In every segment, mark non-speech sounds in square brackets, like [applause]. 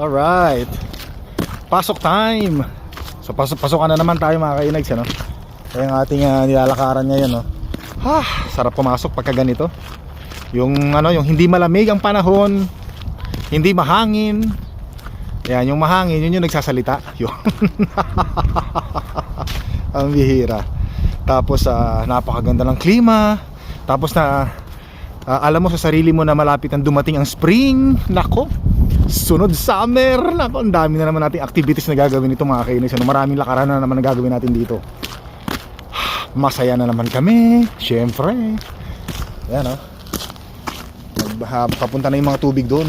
Alright. Pasok time. So pasok pasokan na naman tayo mga kainags ano. Kaya yung ating ah, nilalakaran ngayon no. Ha, sarap pumasok pagka ganito. Yung ano, yung hindi malamig ang panahon, hindi mahangin. Yan, yung mahangin, yun yung nagsasalita. [laughs] Yun. ang bihira. Tapos ah, napakaganda ng klima. Tapos na ah, alam mo sa sarili mo na malapit ang dumating ang spring. Nako. Sunod summer. Nako, ang dami na naman nating activities na gagawin ito mga kainis. Ano, maraming lakaran na naman na gagawin natin dito. [sighs] Masaya na naman kami. Siyempre. Yan oh. Nagbaha- Papunta na yung mga tubig doon.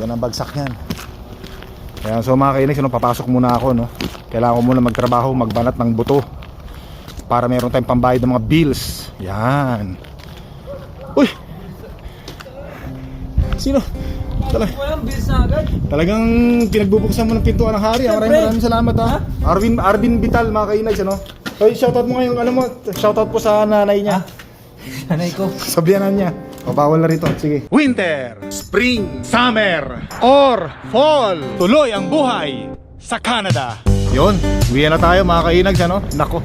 Yan ang bagsak niyan. Ayan, so mga kainis, ano, papasok muna ako, no? Kailangan ko muna magtrabaho, magbanat ng buto para meron tayong pambayad ng mga bills. Yan. Uy! Sino? Tala Walang bills na agad. talagang pinagbubuksan mo ng pintuan ng hari. ah. Maraming maraming salamat ha. Arvin, Arvin Vital mga kainags ano. So shoutout mo ngayon, ano mo, shoutout po sa nanay niya. Sanay ko. [laughs] Sa biyanan niya. O bawal na rito. Sige. Winter, spring, summer, or fall. Tuloy ang buhay sa Canada. Yun, uwi na tayo mga kainags ano. Nako.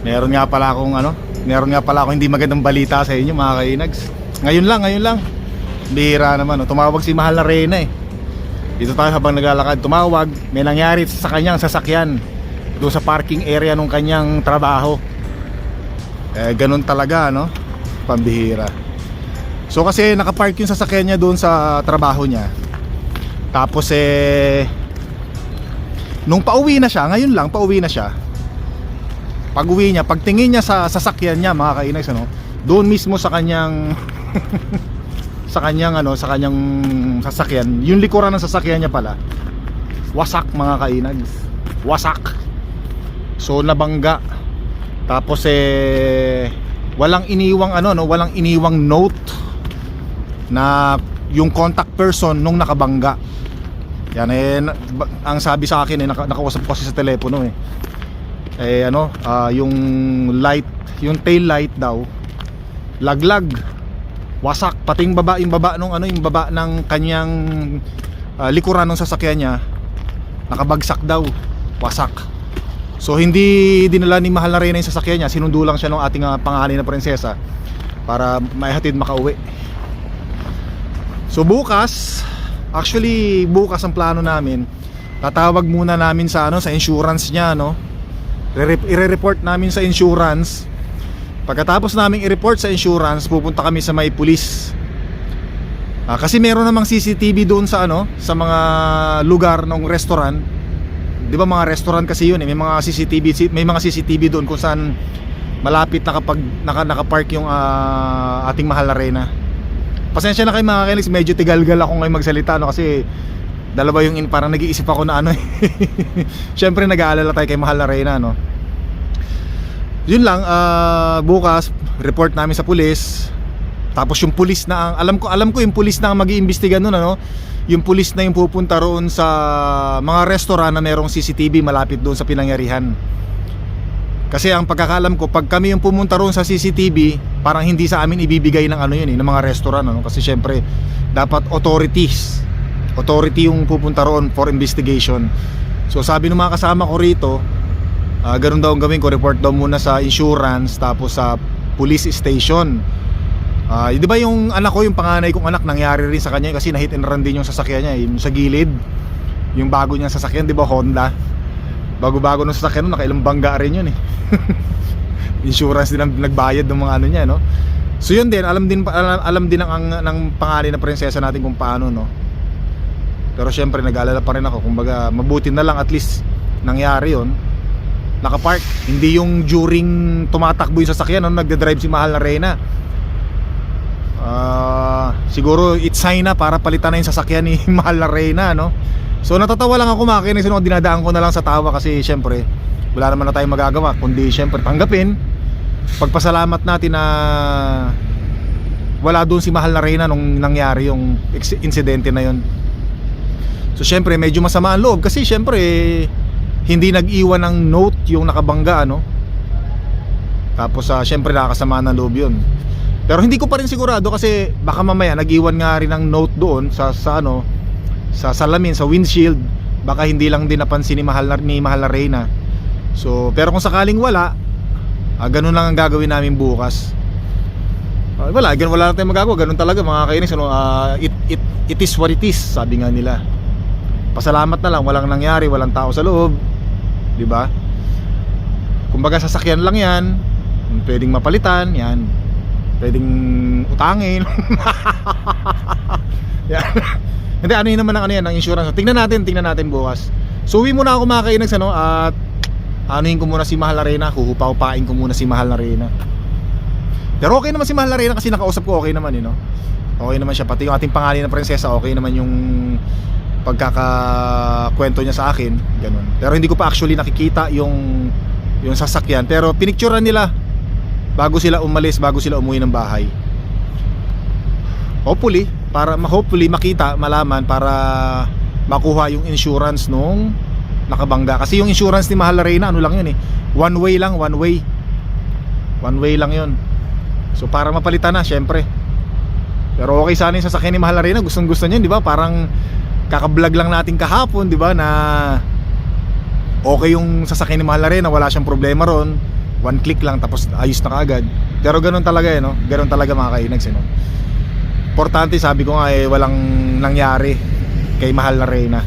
Meron nga pala akong ano, meron nga pala akong hindi magandang balita sa inyo mga kainags. Ngayon lang, ngayon lang. Bihira naman, no? tumawag si Mahal na Reyna eh. Dito tayo habang naglalakad, tumawag, may nangyari sa kanyang sasakyan doon sa parking area nung kanyang trabaho. Eh, ganun talaga, no? Pambihira. So kasi nakapark yung sasakyan niya doon sa trabaho niya. Tapos eh nung pauwi na siya, ngayon lang pauwi na siya. Pag uwi niya, pagtingin niya sa sasakyan niya, mga kainags ano, doon mismo sa kanyang [laughs] sa kanyang ano, sa kanyang sasakyan, yung likuran ng sasakyan niya pala. Wasak mga kainags. Wasak. So nabangga. Tapos eh walang iniwang ano no, walang iniwang note na yung contact person nung nakabangga. Yan eh ang sabi sa akin eh naka, nakausap ko kasi sa telepono eh. Eh ano, ah, yung light, yung tail light daw laglag. Wasak pati yung baba, yung baba nung ano, yung baba ng kanyang ah, likuran ng sasakyan niya nakabagsak daw. Wasak. So hindi dinala ni Mahal na Reyna yung sasakyan niya, sinundo lang siya ng ating uh, pangalan na prinsesa para maihatid makauwi. So bukas, actually bukas ang plano namin. Tatawag muna namin sa ano sa insurance niya no. Re- I-report namin sa insurance. Pagkatapos naming i-report sa insurance, pupunta kami sa may police. Ah, kasi meron namang CCTV doon sa ano, sa mga lugar ng restaurant. 'Di ba mga restaurant kasi 'yun eh, may mga CCTV may mga CCTV doon kung saan malapit na kapag naka, naka-park yung ah, ating mahal na reyna. Pasensya na kayo mga kainis, medyo tigalgal ako ngayon magsalita no kasi dalawa yung in, parang nag-iisip ako na ano eh. [laughs] Syempre nag-aalala tayo kay mahal na reyna no. Yun lang, ah, bukas report namin sa pulis. Tapos yung pulis na ang alam ko alam ko yung pulis na ang mag-iimbestiga noon ano. Yung pulis na yung pupunta roon sa mga restaurant na merong CCTV malapit doon sa pinangyarihan. Kasi ang pagkakalam ko, pag kami yung pumunta roon sa CCTV, parang hindi sa amin ibibigay ng ano yun eh, ng mga restaurant ano kasi syempre dapat authorities. Authority yung pupunta roon for investigation. So sabi ng mga kasama ko rito, Ah, ganun daw ang gawin ko, report daw muna sa insurance tapos sa police station. Ah, 'di ba yung anak ko, yung panganay kong anak nangyari rin sa kanya kasi na-hit and run din yung sasakyan niya, yung sa gilid. Yung bago niyang sasakyan, 'di ba Honda? Bago-bago ng sasakyan nakailang bangga rin yun eh. [laughs] insurance din ang nagbayad ng mga ano niya, no? So yun din, alam din alam, alam din ng, ang, ng pangalan na prinsesa natin kung paano, no? Pero syempre nag-aalala pa rin ako, kumbaga mabuti na lang at least nangyari yon nakapark. Hindi yung during tumatakbo yung sasakyan no, nagde-drive si Mahal na Reyna. Ah, siguro it's sign na para palitan na yung sasakyan ni [laughs] Mahal na Reyna no? So natatawa lang ako makinig so dinadaan ko na lang sa tawa kasi syempre wala naman na tayong magagawa kundi syempre tanggapin. Pagpasalamat natin na wala doon si Mahal na Reyna nung nangyari yung insidente na yun so syempre medyo masama ang loob kasi syempre hindi nag-iwan ng note yung nakabangga ano tapos ah, syempre nakakasama ng loob yun Pero hindi ko pa rin sigurado kasi baka mamaya nag-iwan nga rin ng note doon sa sa ano sa salamin, sa windshield. Baka hindi lang din napansin ni Mahal na, ni Mahal na Reyna. So, pero kung sakaling wala, ah, ganun lang ang gagawin namin bukas. Ah, wala, ganun wala lang tayong magagawa. Ganun talaga mga kainis. Ano, ah, it, it, it is what it is, sabi nga nila. Pasalamat na lang, walang nangyari, walang tao sa loob. 'Di ba? Kumbaga sasakyan lang 'yan. Pwedeng mapalitan, 'yan. Pwedeng utangin. [laughs] yan. Hindi, ano yun naman ang ano yan, ang insurance. Tingnan natin, tingnan natin bukas. So, uwi muna ako mga kainags, ano, at anuhin ko muna si Mahal Arena, huhupa-hupain ko muna si Mahal Arena. Pero okay naman si Mahal Arena kasi nakausap ko okay naman, you know. Okay naman siya, pati yung ating pangalan na prinsesa, okay naman yung pagkakakwento niya sa akin, ganun. Pero hindi ko pa actually nakikita yung yung sasakyan, pero pinicturean nila bago sila umalis, bago sila umuwi ng bahay. Hopefully, para hopefully makita, malaman para makuha yung insurance nung nakabangga. Kasi yung insurance ni Mahal Arena, ano lang yun eh. One way lang, one way. One way lang yun. So para mapalitan na, syempre. Pero okay sana yung sasakyan ni Mahal Arena, gustong gusto niya, di ba? Parang kakablog lang natin kahapon, di ba? Na okay yung sasakyan ni Mahal Arena, wala siyang problema ron. One click lang, tapos ayos na kaagad. Pero ganun talaga eh, no? Ganun talaga mga kainags, eh, no? Importante, sabi ko nga eh, walang nangyari kay Mahal na Reyna.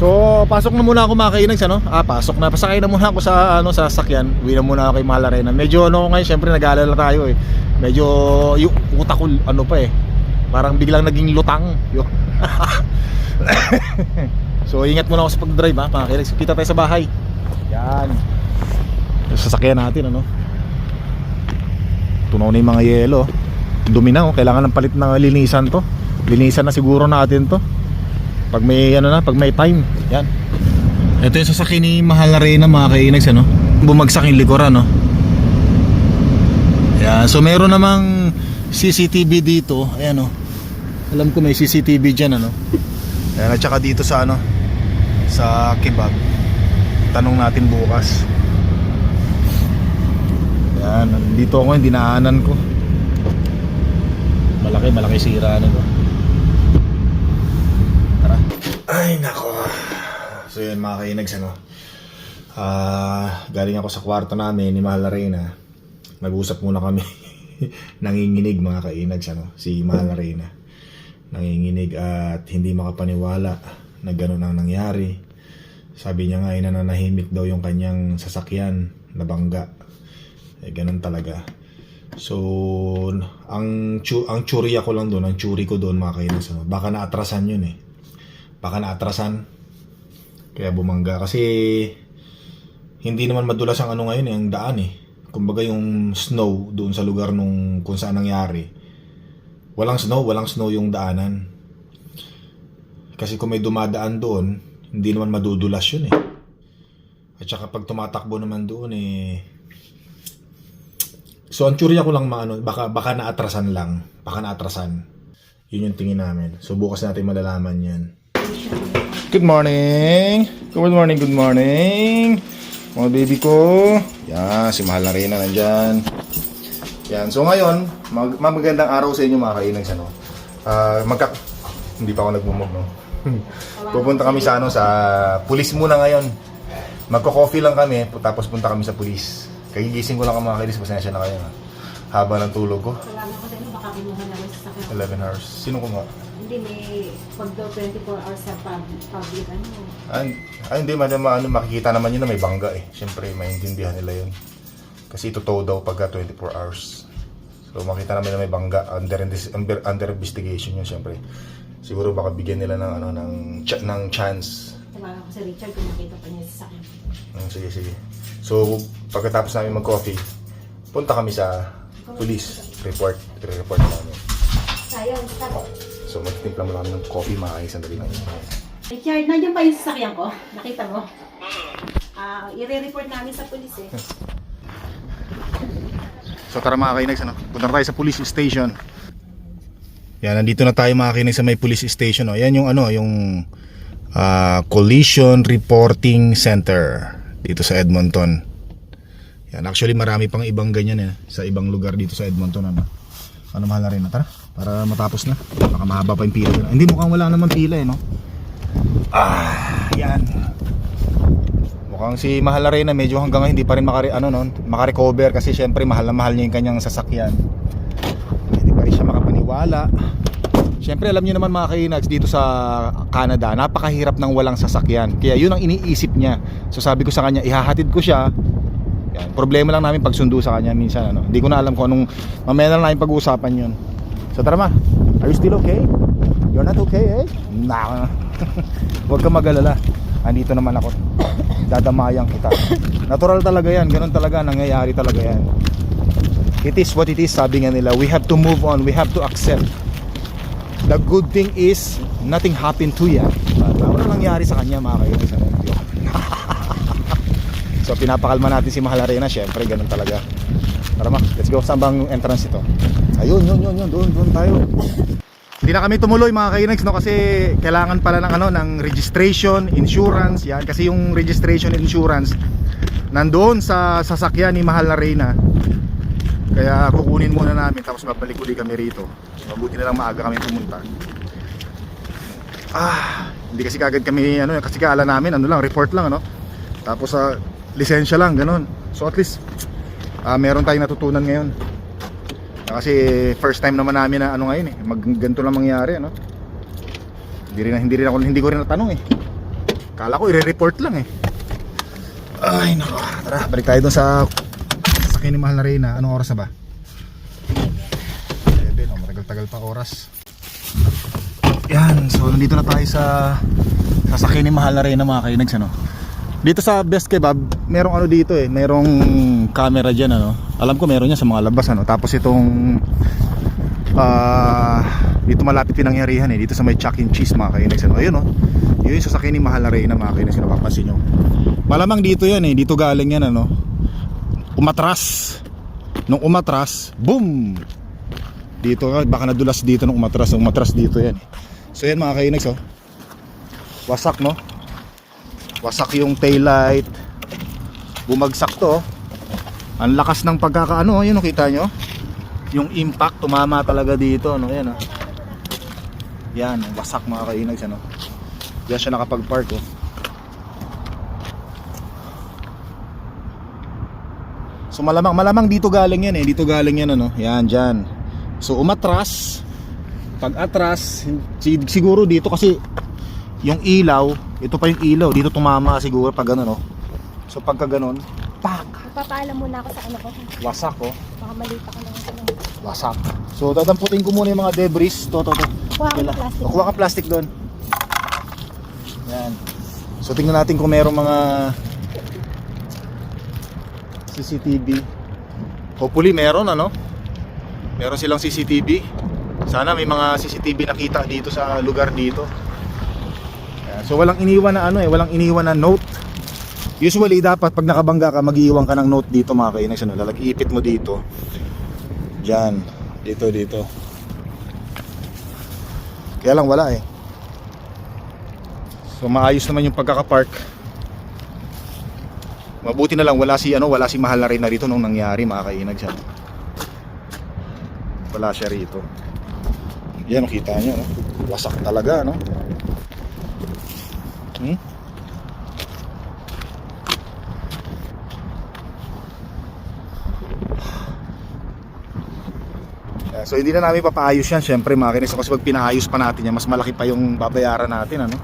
So, pasok na muna ako mga kainags, ano? Ah, pasok na. Pasakay na muna ako sa, ano, sa sakyan. Uwi na muna ako kay Mahal na Reyna. Medyo, ano, ngayon, syempre, nag-aalala tayo eh. Medyo, yung utak ko, ano pa eh. Parang biglang naging lutang. Yun. [laughs] so, ingat muna ako sa pag-drive, ha, mga kainags. Kita tayo sa bahay. Yan. Sasakyan natin, ano? Tunaw na yung mga yelo. Dumi na, oh. Kailangan ng palit na linisan to. Linisan na siguro natin to. Pag may ano na, pag may time. Yan. Ito yung sasakyan ni Mahal na Reyna mga kainags ano. Bumagsak yung likuran no. Yan. So meron namang CCTV dito. Ayan oh. Alam ko may CCTV dyan ano. Ayan at saka dito sa ano sa kebab. Tanong natin bukas. Yan, dito ako, hindi dinaanan ko. Malaki, malaki sira nito. Tara. Ay, nako. So yun mga kainags, ano. Ah, galing ako sa kwarto namin ni Mahal na Reyna. Nag-usap muna kami. [laughs] Nanginginig mga kainags, ano. Si Mahal na Reyna. Nanginginig at hindi makapaniwala na gano'n ang nangyari. Sabi niya nga ay nananahimik daw yung kanyang sasakyan na bangga. Eh, ganun talaga. So, ang ang churi ako lang doon, ang churi ko doon mga kainis, ano, baka naatrasan yun eh. Baka naatrasan. Kaya bumangga kasi hindi naman madulas ang ano ngayon eh, ang daan eh. Kumbaga yung snow doon sa lugar nung kung saan nangyari. Walang snow, walang snow yung daanan. Kasi kung may dumadaan doon, hindi naman madudulas yun eh. At saka pag tumatakbo naman doon eh, So ang teorya ko lang maano, baka baka naatrasan lang, baka naatrasan. Yun yung tingin namin. So bukas natin malalaman 'yan. Good morning. Good morning, good morning. Mga baby ko. Yan, si Mahal na rin na nandyan. Yan, so ngayon, mag magandang araw sa inyo mga kainags, ano. Ah, magka... Hindi pa ako nagmumog, no? [laughs] Pupunta kami sa ano, sa pulis muna ngayon. Magko-coffee lang kami, tapos punta kami sa pulis. Kagigising ko lang ang mga kainis, pasensya na kayo. Ha? Haba ng tulog ko. Wala na ako sa inyo, baka kinuha namin sa sakit. 11 hours. Sino ko nga? Hindi, may pag daw 24 hours sa pub, public, ano. Ay, ay hindi, madam, ano, makikita naman yun na may bangga eh. Siyempre, maintindihan nila yun. Kasi totoo daw pagka 24 hours. So, makita namin na may bangga. Under, under, under investigation yun, siyempre. Siguro baka bigyan nila ng, ano, ng, ch- ng chance. Tawagan ko si Richard kung nakita pa niya sa sakit. Mm, sige, sige. So, pagkatapos namin mag-coffee, punta kami sa police report. Report namin. Sayang, stop. So, magtimpla mo lang ng coffee, mga kayo, sandali lang. Richard, nandiyan pa yung sasakyan ko. Nakita mo? Ah, i-report namin sa pulis eh. [laughs] So tara mga kainags, ano? punta tayo sa police station. Yan, nandito na tayo mga kainags sa may police station. Oh. Yan yung ano, yung ah, Collision Reporting Center dito sa Edmonton. Yan, actually marami pang ibang ganyan eh, sa ibang lugar dito sa Edmonton. Ano? Ano mahal na rin na tara para matapos na. Baka mahaba pa yung pila. Hindi mukhang wala naman pila eh no. Ah, yan. Mukhang si Mahal na rin na medyo hanggang ngayon hindi pa rin makare, ano, no, makarecover kasi syempre mahal na mahal niya yung kanyang sasakyan. Hindi pa rin siya makapaniwala. Syempre alam niyo naman mga kainags dito sa Canada, napakahirap ng walang sasakyan. Kaya yun ang iniisip niya. So sabi ko sa kanya, ihahatid ko siya. Yan. Problema lang namin pagsundo sa kanya minsan ano. Hindi ko na alam kung anong mamaya na lang pag-uusapan 'yun. So tara ma. Are you still okay? You're not okay eh? Nah. [laughs] Huwag ka mag-alala. Andito naman ako. [coughs] Dadamayan kita. Natural talaga 'yan. Ganun talaga nangyayari talaga 'yan. It is what it is, sabi nga nila. We have to move on. We have to accept. The good thing is, nothing happened to ya. Wala nangyari sa kanya, mga kayo. [laughs] So, pinapakalma natin si Mahal Arena. Siyempre, ganun talaga. Tara ma, let's go. Saan bang entrance ito? Ayun, yun, yun, yun. Doon, doon tayo. Hindi na kami tumuloy mga kainags no kasi kailangan pala ng ano ng registration, insurance, yan kasi yung registration insurance nandoon sa sasakyan ni Mahal na Reyna. Kaya kukunin muna namin tapos babalik uli kami rito. Mabuti na lang maaga kami pumunta. Ah, hindi kasi kagad kami ano kasi kaala namin ano lang report lang ano. Tapos sa lisensya lang ganun. So at least ah, meron tayong natutunan ngayon. Kasi first time naman namin na ano ngayon eh, mag ganito lang mangyari ano. Hindi rin hindi rin ako hindi ko rin natanong eh. Kala ko i-report lang eh. Ay nako, tara balik tayo dun sa sakyan ni Mahal na Reyna. Anong oras na ba? 7, oh, matagal-tagal pa oras. Yan, so nandito na tayo sa sasakyan ni Mahal na Reyna mga kainags ano. Dito sa Best Kebab, merong ano dito eh, merong camera diyan ano. Alam ko meron niya sa mga labas ano. Tapos itong ah dito malapit pinangyarihan eh, dito sa may Chuck and Cheese mga kainags ano. Ayun oh. Yun yung sasakyan ni Mahal na Reyna mga kung napapansin nyo. Malamang dito yan eh, dito galing yan ano. Umatras. Nung umatras, boom! Dito baka nadulas dito nung umatras, nung umatras dito yan eh. So yan mga kainags oh. Wasak no? Wasak yung tail light bumagsak to. Ang lakas ng pagkakaano oh, yun oh, kita nyo? Yung impact tumama talaga dito ano yan oh. yan wasak mga kainags ano. Yan siya nakapag park oh. so malamang malamang dito galing yan eh. Dito galing yan ano. Yan dyan. So umatras. Pag atras sig- siguro dito kasi yung ilaw, ito pa yung ilaw, dito tumama siguro pag gano'n, no? So pagka gano'n, pak, Magpapaalam muna ako sa ano ko. wasak, oh. Baka malita ka lang ako. Wasak. So dadamputin ko muna yung mga debris, to, to, to. Kuha ka ng plastic. O, Kuha ka plastic doon. Yan. So tingnan natin kung merong mga CCTV. Hopefully meron, ano? Meron silang CCTV. Sana may mga CCTV nakita dito sa lugar dito. So walang iniwan na ano eh, walang iniwan na note. Usually dapat pag nakabangga ka, mag-iwan ka ng note dito mga kainags. Ano, lalag-ipit mo dito. Diyan. Dito, dito. Kaya lang wala eh. So maayos naman yung pagkakapark. Mabuti na lang wala si ano, wala si Mahal na rin na rito nung nangyari mga kainag siya. Wala siya rito. Yan nakita niyo, no? Wasak talaga, no? So hindi na namin papaayos yan. Syempre mga kinis kasi pag pinaayos pa natin yan mas malaki pa yung babayaran natin ano?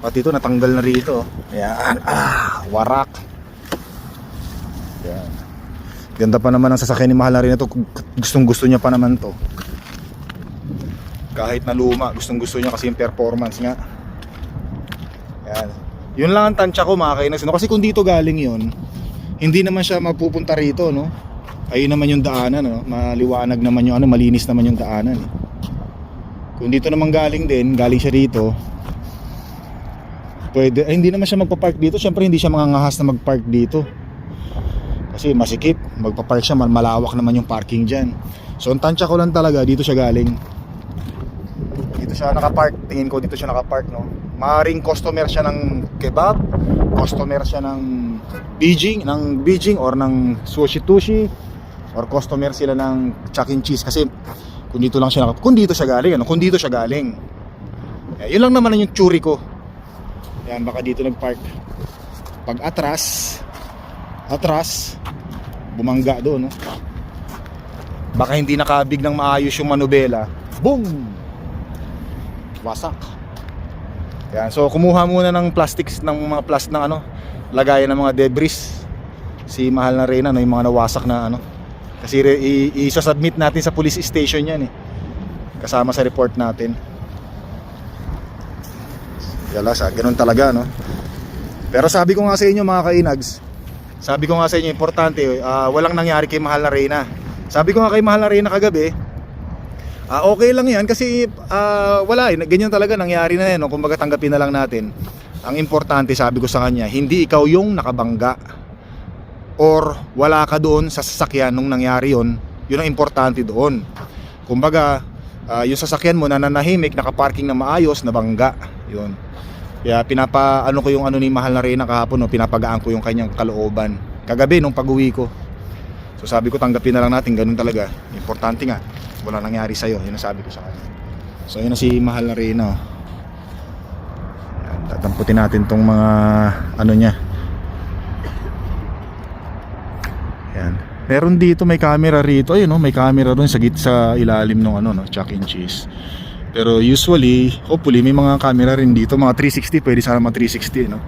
Pati ito natanggal na rito. Yan ah warak. Yan ganda pa naman ang sasakyan ni Mahal na rin ito. Gustong gusto niya pa naman to. Kahit na luma gustong gusto niya kasi yung performance nga. Yan yun lang ang tansya ko mga kainas no? kasi kung dito galing yun hindi naman siya mapupunta rito no ayun naman yung daanan no? maliwanag naman yung ano malinis naman yung daanan. Eh. kung dito naman galing din galing siya rito pwede ay, hindi naman siya magpa-park dito. Syempre hindi siya mangangahas na mag-park dito. Kasi masikip magpa-park siya mal- malawak naman yung parking dyan. So ang tansya ko lang talaga dito siya galing. Dito siya nakapark tingin ko dito siya nakapark no? Maring customer siya ng kebab customer siya ng Beijing ng Beijing or ng sushi tushi or customer sila ng Chuck and Cheese. Kasi kung dito lang siya naka, kung dito siya galing ano? Kung dito siya galing. Eh, yun lang naman yung tsuri ko. Yan baka dito nagpark. Pag atras atras bumangga doon no? baka hindi nakabig ng maayos yung manubela. Boom! Wasak. Yan so kumuha muna ng plastics ng mga plas ng ano lagayan ng mga debris. Si mahal na Reyna no, yung mga nawasak na ano kasi i-submit natin sa police station yan eh. Kasama sa report natin. Yala sa ganun talaga no? Pero sabi ko nga sa inyo mga kainags sabi ko nga sa inyo importante ah, walang nangyari kay mahal na Reyna. Sabi ko nga kay mahal na Reyna kagabi ah, okay lang yan kasi ah, wala eh ganyan talaga nangyari na yan no? kumbaga tanggapin na lang natin. Ang importante sabi ko sa kanya hindi ikaw yung nakabangga or wala ka doon sa sasakyan nung nangyari yon yun ang importante doon. Kumbaga ah, yung sasakyan mo nananahimik nakaparking na maayos na bangga yun. Kaya pinapa ano ko yung ano ni Mahal na Reyna kahapon no, pinapagaan ko yung kanyang kalooban. Kagabi nung pag-uwi ko. So sabi ko tanggapin na lang natin ganun talaga. Importante nga wala nangyari sa'yo yun ang sabi ko sa kanya. So yun na si Mahal na Reyna oh. Tatamputin natin tong mga ano niya Yan. Meron dito may camera rito. Ayun no, may camera doon sa git sa ilalim ng ano no, Chuck and Cheese. Pero usually, hopefully may mga camera rin dito, mga 360, pwede sana mga 360 no.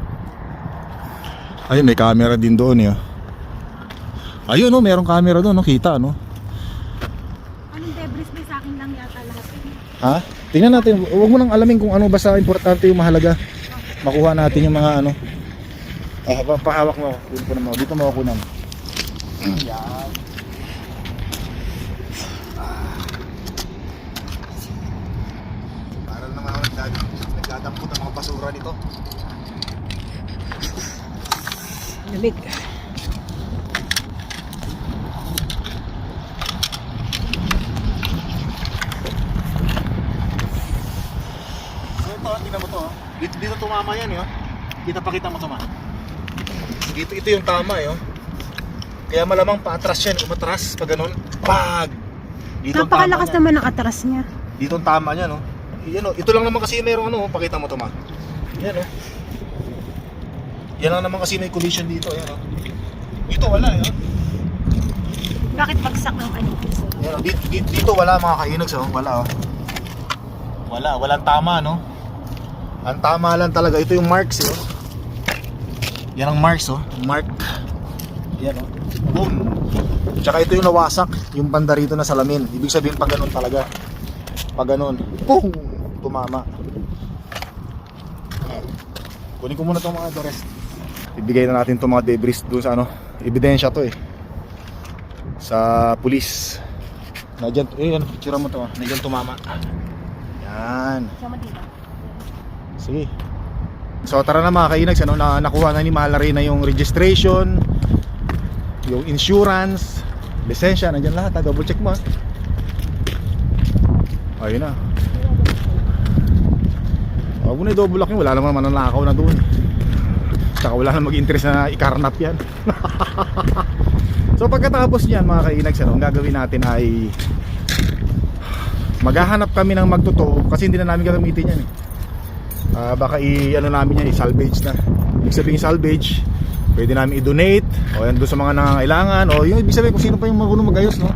Ayun, may camera din doon eh. oh. Ayun no, merong camera doon no, kita no. Anong debris may sa akin lang yata lahat. Ha? Tingnan natin, huwag mo nang alamin kung ano basta importante yung mahalaga. Makuha natin yung mga ano. Ah, pa- pahawak mo. Dito ko na mo. Dito mo ako Yan. Para naman ako nagdadam, nagdadampot ang mga basura nito. Lamig. Tingnan mo to. oh. Dito, dito tumama yan, eh. oh. Kita pa kita mo to, ma. Dito, ito yung tama, eh. Kaya malamang paatras yan, umatras, pag ganun. Pag! Dito ang Napakalakas tama niya. naman ng atras niya. Dito ang tama niya, no? Yan, oh. Ito lang naman kasi merong ano, oh. pakita mo to, ma. Yan, oh. Yan lang naman kasi may collision dito, yan, oh. Dito wala, eh. oh. Bakit bagsak ng ano? Yan, oh. Dito, dito, dito wala mga kainags, oh. Wala, oh. Wala, walang tama, no? Ang tama lang talaga, ito yung marks, eh, oh. Yan ang marks, oh. Mark. Yan, oh. Boom. Tsaka ito yung nawasak, yung banda rito na salamin. Ibig sabihin pag ganun talaga. Pag ganun. Boom! Tumama. Kunin ko muna itong mga rest. Ibigay na natin itong mga debris doon sa ano. Ebidensya to eh. Sa pulis. Nadyan, eh ano, picture mo to ah. Nadyan tumama. Yan. Sige. So tara na mga kainags, ano, na, nakuha na ni Malari na yung registration, yung insurance, lisensya, nandyan lahat ha, double check mo. Ayun na. Huwag mo na i-double lock yun, wala naman mananakaw na doon. Tsaka wala na mag-interest na ikarnap yan. [laughs] so pagkatapos niyan mga kainags, ano, ang gagawin natin ay maghahanap kami ng magtotoo kasi hindi na namin gagamitin yan eh. Ah, baka i ano namin yan i-salvage na ibig sabihin salvage pwede namin i-donate. O yan doon sa mga nangangailangan. O yung ibig sabihin kung sino pa yung marunong magayos no?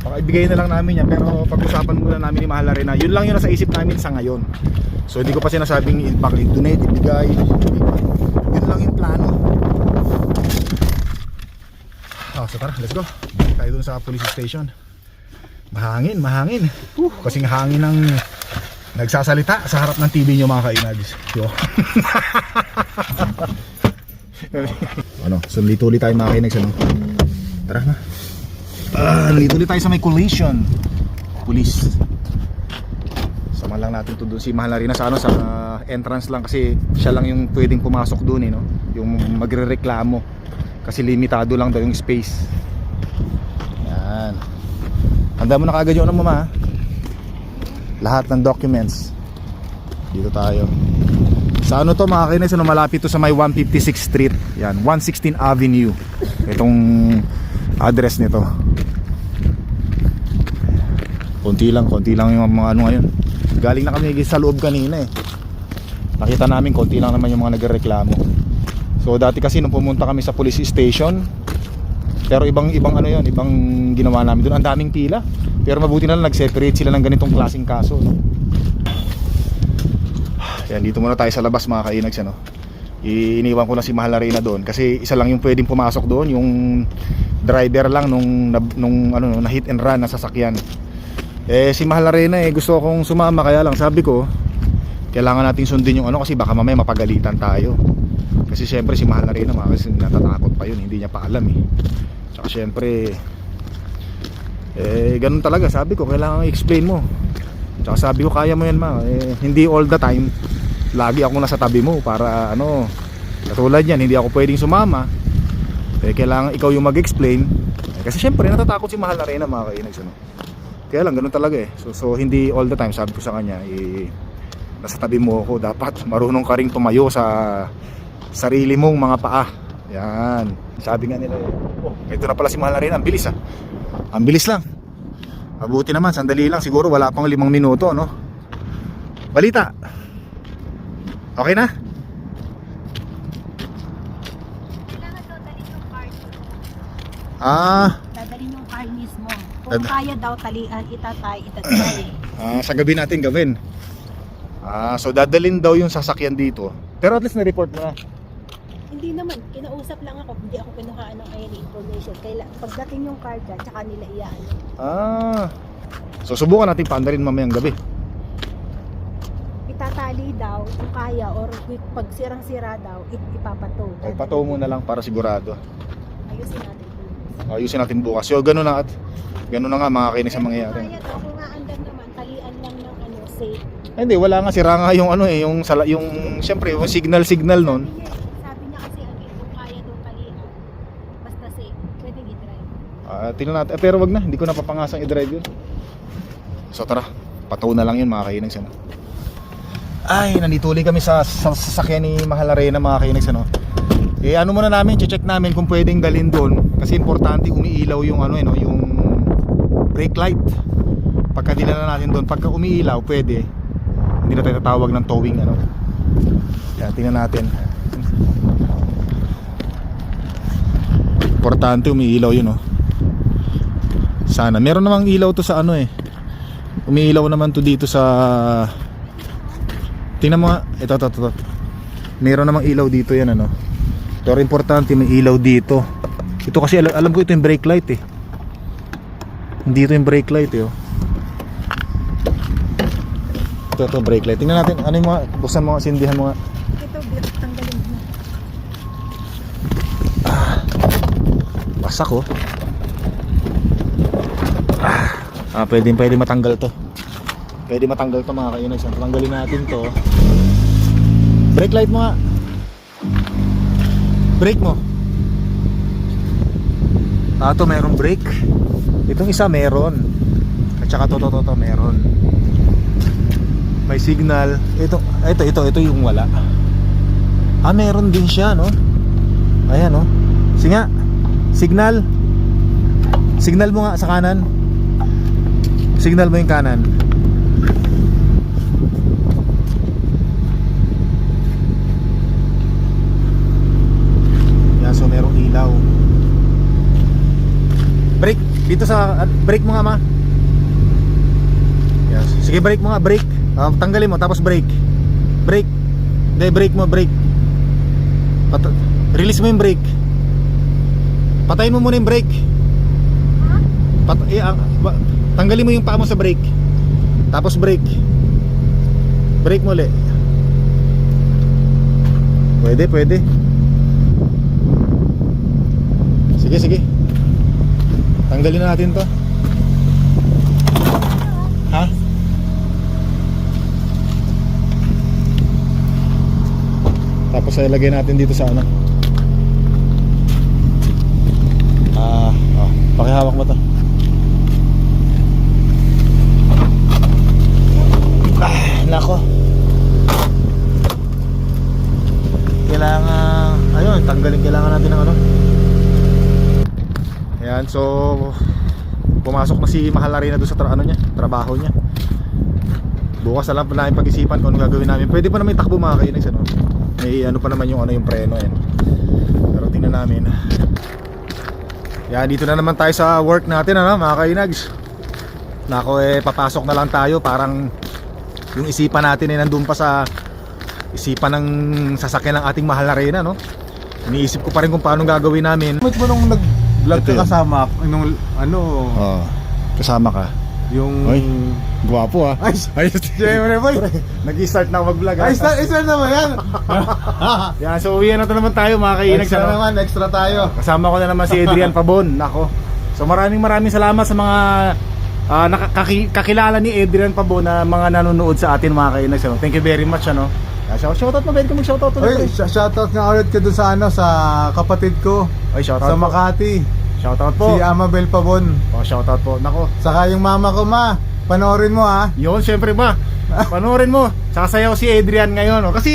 Baka ibigay na lang namin yan pero pag-usapan muna namin ni Mahal na yun lang yung nasa isip namin sa ngayon. So hindi ko pa sinasabing baka i-donate ibigay yun lang yung plano. Ah so tara let's go. Balik tayo dun sa police station. Mahangin mahangin. Uh, kasing hangin ng nagsasalita sa harap ng TV nyo mga kainags. Yo [laughs] [laughs] ano? So nalito ulit tayo mga kainags ano? Tara na. Ah, nalito ulit tayo sa may collision. Police sama lang natin to doon si Mahal na rin sa ano sa entrance lang kasi siya lang yung pwedeng pumasok doon eh no? Yung magrereklamo. Kasi limitado lang daw yung space. Yan. Handa mo na kaagad yung ano mo lahat ng documents. Dito tayo sa ano to mga kainis ano malapit to sa may 156 street yan 116 avenue itong address nito Konti lang, konti lang yung mga ano ngayon. Galing na kami sa loob kanina eh. Nakita namin konti lang naman yung mga nagreklamo. So dati kasi nung pumunta kami sa police station, pero ibang ibang ano yon, ibang ginawa namin doon. Ang daming pila. Pero mabuti na lang nag-separate sila ng ganitong klaseng kaso. Yan, dito muna tayo sa labas mga kainags ano. Iniwan ko na si Mahal Arena doon kasi isa lang yung pwedeng pumasok doon, yung driver lang nung nung ano na hit and run na sasakyan. Eh si Mahal Arena eh gusto kong sumama kaya lang sabi ko kailangan nating sundin yung ano kasi baka mamaya mapagalitan tayo. Kasi syempre si Mahal Arena mga kasi natatakot pa yun, hindi niya pa alam eh. Tsaka syempre eh ganun talaga sabi ko kailangan i-explain mo. Tsaka sabi ko kaya mo yan ma, eh, hindi all the time lagi ako nasa tabi mo para ano katulad yan hindi ako pwedeng sumama. Eh kailangan ikaw yung mag-explain. Eh, kasi syempre natatakot si Mahal Arena mga kainags ano. kaya lang ganun talaga eh. So, so hindi all the time sabi ko sa kanya eh, nasa tabi mo ako dapat marunong ka ring tumayo sa sarili mong mga paa. Yan. Sabi nga nila eh, oh ito na pala si Mahal Arena ang bilis ah. Ang bilis lang. Mabuti naman sandali lang siguro wala pang limang minuto no balita Okay na? Ah, Dadalhin yung car mismo. Kung Dad- kaya daw talian, itatay, itatay. [clears throat] ah sa gabi natin gawin. Ah, so dadalin daw yung sasakyan dito. Pero at least na-report mo na. Hindi naman, kinausap lang ako, hindi ako kinuhaan ng any information. Kaila, pagdating yung car dyan, tsaka nila iyaan. Ah. So subukan natin paandarin mamayang gabi. Itatali daw kung kaya or pag sirang-sira daw, ipapato. Ay pato mo na lang para sigurado. Ayusin natin. Ayusin natin bukas. So ganun na at ganun na nga mga kainis ang mangyayari. kaya daw, kung andam naman, talian lang ng ano, safe. Ay, hindi, wala nga sira nga yung ano eh, yung sala, yung syempre yung signal signal noon. Sabi niya, kasi ano, eh, kung kaya daw talian, basta safe, pwedeng i-drive. Ah, tingnan natin. Eh, pero wag na, hindi ko napapangasang i-drive yun. So tara, pataw na lang yun mga kainags ano. Ay, nandito ulit kami sa, sa sasakyan ni Mahal Arena mga kainags ano. Eh ano muna namin, check namin kung pwedeng dalhin doon kasi importante umiilaw yung ano eh, no, yung brake light. Pagka dinala natin doon, pagka umiilaw, pwede. Hindi na tayo tatawag ng towing ano. Kaya tingnan natin. Importante umiilaw yun oh. Sana. Meron namang ilaw to sa ano eh. Umiilaw naman to dito sa Tingnan mo nga. Ito, ito, ito. Meron namang ilaw dito yan ano. Pero importante may ilaw dito. Ito kasi alam, alam ko ito yung brake light eh. Hindi ito yung brake light eh oh. Ito, ito brake light. Tingnan natin. Ano yung mga, buksan mo nga, sindihan mo nga. Ito, tanggalin mo. Wasak oh. Ah, ah pwede, pwede matanggal to. Pwede matanggal to mga kainis. Tanggalin natin to. Brake light mo nga. Brake mo. Ah, to mayroong brake. Itong isa meron. At saka to, to, to, to meron. May signal. Ito, ito, ito, ito yung wala. Ah, meron din siya, no? Ayan, no? Sige nga. Signal. Signal mo nga sa kanan. Signal mo yung kanan. Yan, so merong ilaw. Brake. Dito sa, at brake mo nga ma. Yes. Sige, brake mo nga, brake. Ah, tanggalin mo, tapos brake. Brake. Hindi, brake mo, brake. Pat- release mo yung brake. Patayin mo muna yung brake. Pat eh, ba- tanggalin mo yung paa mo sa brake. Tapos brake. Brake mo ulit. Pwede, pwede. Sige, sige. Tanggalin na natin to. Ha? Tapos ay lagay natin dito sa ano. Ah, oh, pakihawak mo to. Ah, nako. Kailangan, ayun, tanggalin kailangan natin ng ano. Ayan, so pumasok na si Mahal Arena doon sa tra- ano niya, trabaho niya. Bukas na lang pa namin pag-isipan kung ano gagawin namin. Pwede pa naman takbo mga kainags ano. May ano pa naman yung ano yung preno yan. Pero tingnan namin. Yan, dito na naman tayo sa work natin ano, mga kainags. Nako eh papasok na lang tayo parang yung isipan natin ay nandun pa sa isipan ng sasakyan ng ating mahal na reyna no. Iniisip ko pa rin kung paano gagawin namin. Mo nung Ito ka yun. kasama, nung ano, Oh, kasama ka. yung... Oy. Gwapo ah. Ay, [laughs] Ayos. [laughs] Siyempre, boy. Nag-start na ako mag-vlog ah. Ay, start, start naman yan. [laughs] Yan, so uwi na to naman tayo mga kainag extra naman, extra tayo. Kasama ko na naman si Adrian Pabon. Nako. So maraming maraming salamat sa mga ah, nakakaki- kakilala ni Adrian Pabon na mga nanonood sa atin mga kainag. So, thank you very much ano. Ah, shout shoutout mo, pwede ka mag-shoutout ulit. Pre. sh- shoutout nga ulit ka dun sa ano, sa kapatid ko. Ay, shoutout Sa po. Makati. Shoutout po. Si Amabel Pabon. Oh, shoutout po. Nako. Saka yung mama ko, ma. Panoorin mo, ha. Yun, syempre ba? Panoorin mo. Sasayaw si Adrian ngayon. Oh. Kasi,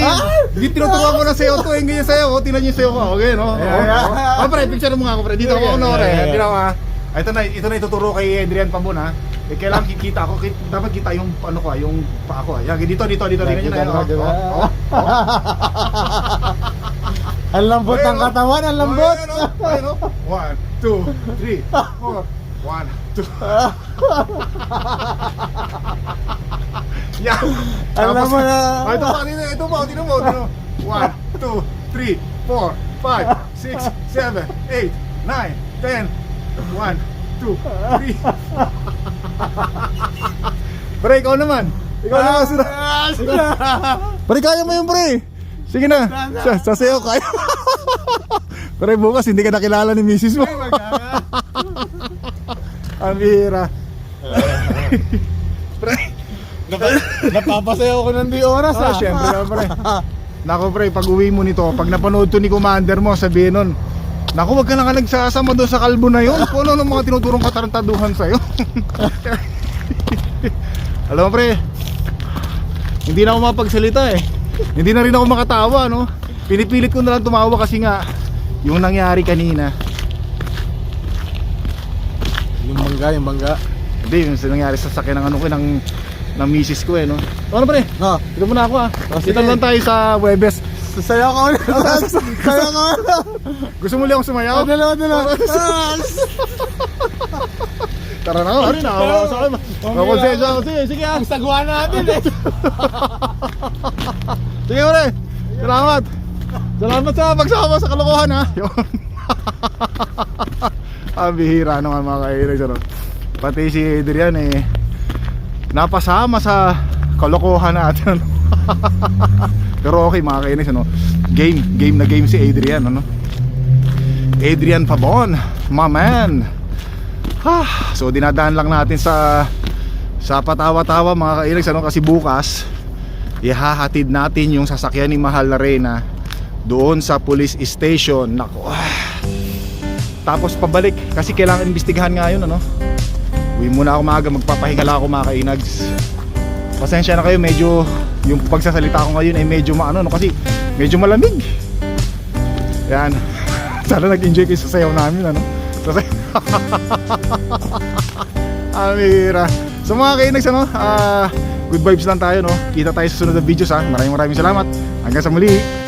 di tinuturuan ko na sayaw to. Yung ganyan sayaw. Oh. Tingnan niyo yung sayaw ko. Okay, no? Yeah, yeah. Oh, oh, pre, picture mo nga ako, pre. Dito ako, Yeah, no, pre. yeah, yeah. Dito ako, ha. Ah, Ito na, ito na ituturo kay Adrian Pabon, ha. Eh, kailangan kikita ako. Kit- Dapat kita yung, ano ko, ah, yung paa ko, ha. Yan, dito, dito, dito. Nakita mo, Oh, oh, oh. [laughs] Ang lambot ng oh. katawan, ang lambot. Ayun, oh. Ayun, oh. One, two, three, four. One, two. Yan. [laughs] Alam mo na. Ah, ito pa, dito, ito pa, tingnan mo, tingnan mo. One, two, three, four, five, six, seven, eight, nine, ten. One, two, three. Pre, ikaw naman. Ikaw naman. Sina. Pre, kaya mo yun, pre. Sige na. Sa sasayaw kaya. Pre, bukas hindi ka nakilala ni misis mo. Ang bihira. pre, Napapasayaw ko ng di oras, Ah, ha. syempre naman pre. Nako pre, pag uwi mo nito, pag napanood to ni Commander mo, sabihin nun, Naku, wag ka na nga nagsasama doon sa kalbo na yun. Kung ano ng mga tinuturong katarantaduhan sa'yo. [laughs] Alam mo pre, hindi na ako mapagsalita eh. Hindi na rin ako makatawa, no? Pinipilit ko na lang tumawa kasi nga, yung nangyari kanina, Yung bangga, yung bangga. hindi, yung nangyari sa sakyan ng ano ko, ng, ng misis ko eh, no? Ano pre? Ha, Dito muna ako ah. sige. Dito lang tayo sa Webes. Sasayaw ka ulit. Sasayaw ka ulit. Gusto mo lang akong sumayaw? Oh, dalawa, dalawa. Tara na, ano na, ako sa akin. Ako, sige, sige ah. Sagwa natin, eh. [laughs] Sige ure, salamat. Salamat sa pagsama sa kalokohan ha. Yun. [laughs] Ang bihira naman mga kainis ano. Pati si Adrian eh napasama sa kalokohan natin. [laughs] Pero okay mga kainis ano. Game, game na game si Adrian ano. Adrian Pabon, my man. Ah, so dinadaan lang natin sa sa patawa-tawa mga kainis ano kasi bukas ihahatid natin yung sasakyan ni Mahal na Reyna doon sa police station. Nako. ah. Tapos pabalik kasi kailangan imbestigahan nga yun ano. Uwi muna ako maaga, magpapahinga ako mga kainags. Pasensya na kayo, medyo yung pagsasalita ko ngayon ay medyo maano no kasi medyo malamig. Yan. [laughs] Sana nag-enjoy kayo sa sayaw namin ano. Sa Amira. [laughs] So mga kainags ano, ah good vibes lang tayo no. Kita tayo sa sunod na videos ha. Maraming maraming salamat. Hanggang sa muli.